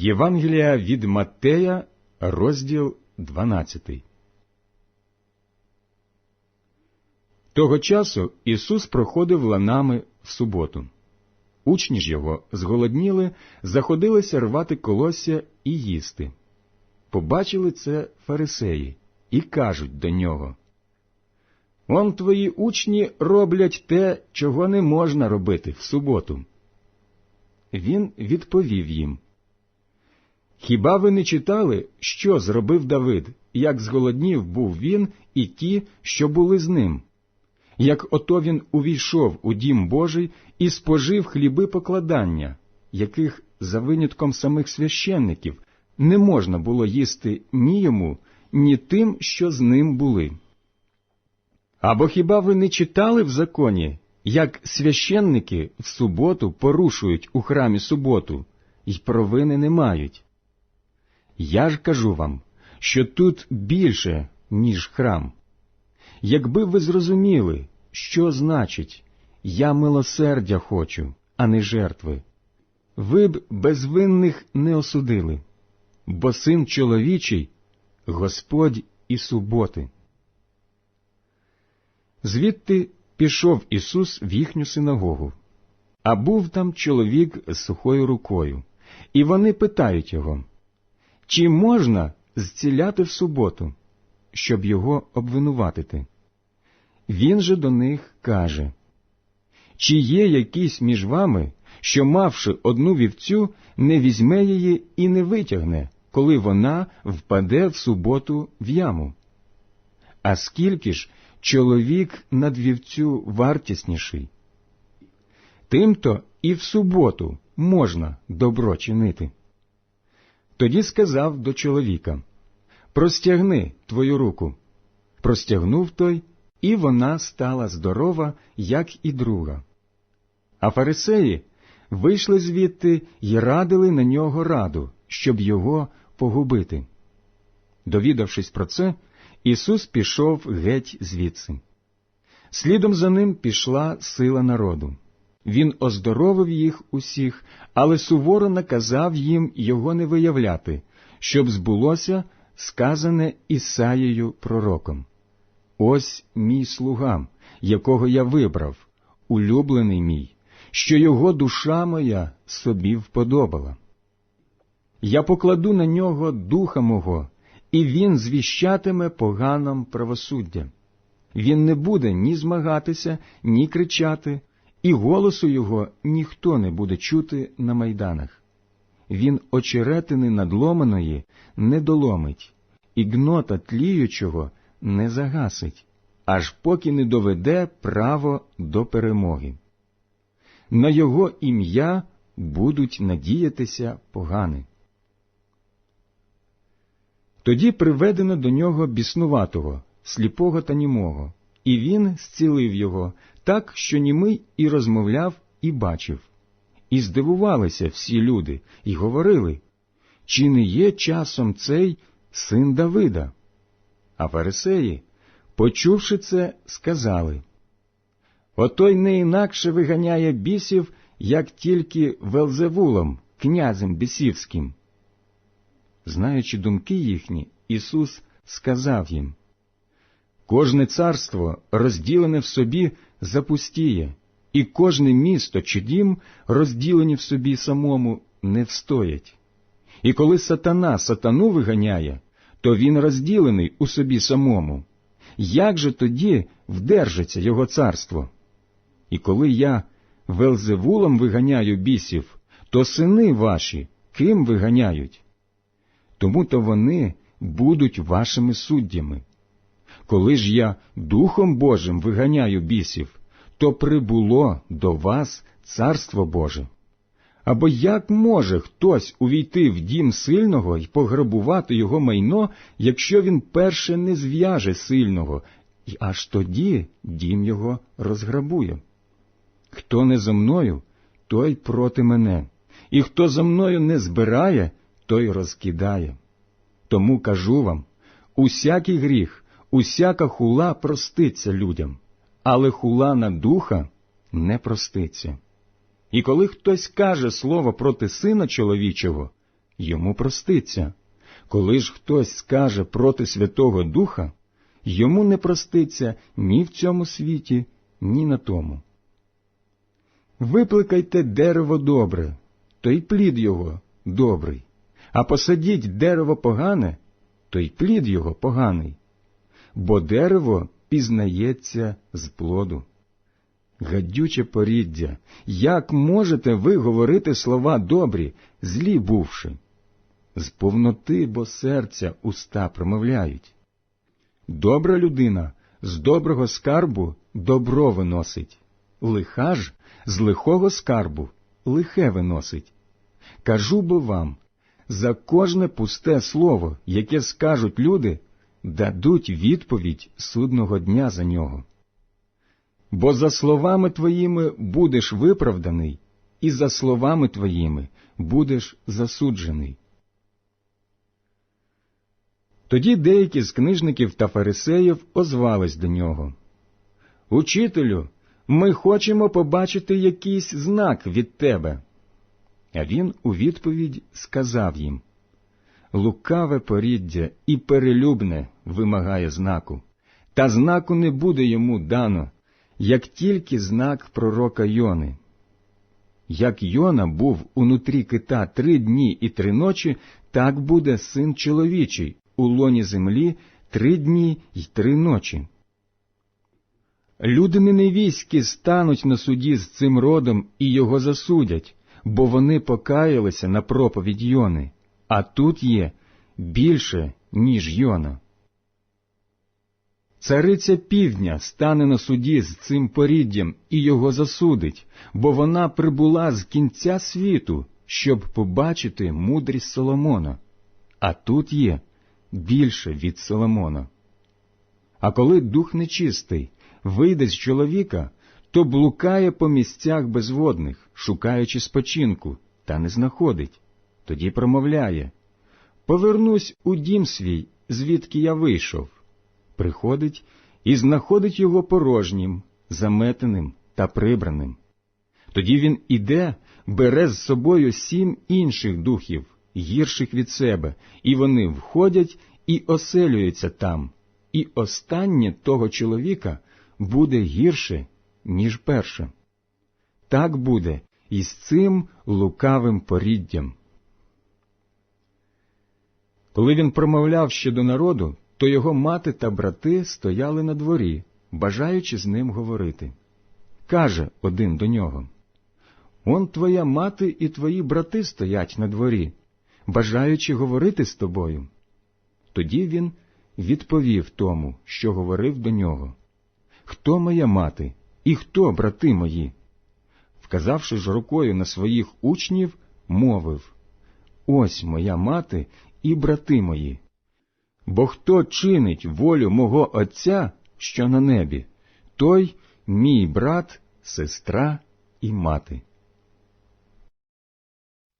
Євангелія від Маттея, розділ 12. Того часу Ісус проходив ланами в суботу. Учні ж його зголодніли, заходилися рвати колосся і їсти. Побачили це фарисеї і кажуть до нього Он твої учні роблять те, чого не можна робити в суботу. Він відповів їм Хіба ви не читали, що зробив Давид, як зголоднів був він і ті, що були з ним? Як ото він увійшов у дім Божий і спожив хліби покладання, яких, за винятком самих священників, не можна було їсти ні йому, ні тим, що з ним були. Або хіба ви не читали в законі, як священники в суботу порушують у храмі суботу, і провини не мають? Я ж кажу вам, що тут більше, ніж храм. Якби ви зрозуміли, що значить я милосердя хочу, а не жертви, ви б безвинних не осудили, бо син чоловічий Господь і суботи. Звідти пішов Ісус в їхню синагогу, а був там чоловік з сухою рукою, і вони питають його, чи можна зціляти в суботу, щоб його обвинуватити? Він же до них каже, чи є якийсь між вами, що, мавши одну вівцю, не візьме її і не витягне, коли вона впаде в суботу в яму? А скільки ж чоловік над вівцю вартісніший? Тимто і в суботу можна добро чинити. Тоді сказав до чоловіка Простягни твою руку. Простягнув той, і вона стала здорова, як і друга. А фарисеї вийшли звідти й радили на нього раду, щоб його погубити. Довідавшись про це, Ісус пішов геть звідси. Слідом за ним пішла сила народу. Він оздоровив їх усіх, але суворо наказав їм його не виявляти, щоб збулося сказане Ісаєю пророком. Ось мій слуга, якого я вибрав, улюблений мій, що його душа моя собі вподобала. Я покладу на нього духа мого, і він звіщатиме поганам правосуддя. Він не буде ні змагатися, ні кричати, і голосу його ніхто не буде чути на майданах. Він очеретини надломаної не доломить, і гнота тліючого не загасить, аж поки не доведе право до перемоги. На його ім'я будуть надіятися погани. Тоді приведено до нього біснуватого, сліпого та німого, і він зцілив його так, що німий і розмовляв, і бачив. І здивувалися всі люди, і говорили, чи не є часом цей син Давида? А фарисеї, почувши це, сказали Отой не інакше виганяє бісів, як тільки Велзевулом, князем бісівським. Знаючи думки їхні, Ісус сказав їм Кожне царство, розділене в собі, запустіє, і кожне місто чи дім, розділені в собі самому, не встоять. І коли сатана сатану виганяє, то він розділений у собі самому. Як же тоді вдержиться його царство? І коли я Велзевулом виганяю бісів, то сини ваші ким виганяють? Тому то вони будуть вашими суддями. Коли ж я Духом Божим виганяю бісів, то прибуло до вас Царство Боже. Або як може хтось увійти в дім сильного і пограбувати його майно, якщо він перше не зв'яже сильного, і аж тоді дім його розграбує? Хто не за мною, той проти мене, і хто за мною не збирає, той розкидає. Тому кажу вам усякий гріх, усяка хула проститься людям, але хула на духа не проститься. І коли хтось каже слово проти сина чоловічого, йому проститься. Коли ж хтось скаже проти Святого Духа, йому не проститься ні в цьому світі, ні на тому. Випликайте дерево добре, то й плід його добрий, а посадіть дерево погане, то й плід його поганий, бо дерево пізнається з плоду. Гадюче поріддя, як можете ви говорити слова добрі, злі бувши? З повноти бо серця уста промовляють. Добра людина з доброго скарбу добро виносить, лиха ж з лихого скарбу лихе виносить. Кажу бо вам, за кожне пусте слово, яке скажуть люди, дадуть відповідь судного дня за нього. Бо за словами твоїми будеш виправданий, і за словами твоїми будеш засуджений. Тоді деякі з книжників та фарисеїв озвались до нього. Учителю, ми хочемо побачити якийсь знак від тебе. А він у відповідь сказав їм Лукаве поріддя і перелюбне вимагає знаку, та знаку не буде йому дано, як тільки знак пророка Йони. Як Йона був унутрі кита три дні і три ночі, так буде син чоловічий у лоні землі три дні й три ночі. Люди неневійські стануть на суді з цим родом і його засудять, бо вони покаялися на проповідь Йони, а тут є більше, ніж Йона. Цариця півдня стане на суді з цим поріддям і його засудить, бо вона прибула з кінця світу, щоб побачити мудрість Соломона, а тут є більше від Соломона. А коли дух нечистий вийде з чоловіка, то блукає по місцях безводних, шукаючи спочинку, та не знаходить. Тоді промовляє Повернусь у дім свій, звідки я вийшов. Приходить і знаходить його порожнім, заметеним та прибраним. Тоді він іде, бере з собою сім інших духів, гірших від себе, і вони входять і оселюються там, і останнє того чоловіка буде гірше, ніж перше. Так буде і з цим лукавим поріддям. Коли він промовляв ще до народу, то його мати та брати стояли на дворі, бажаючи з ним говорити. Каже один до нього Он твоя мати і твої брати стоять на дворі, бажаючи говорити з тобою. Тоді він відповів тому, що говорив до нього Хто моя мати і хто брати мої? Вказавши ж рукою на своїх учнів, мовив Ось моя мати і брати мої. Бо хто чинить волю мого Отця, що на небі, той мій брат, сестра і мати.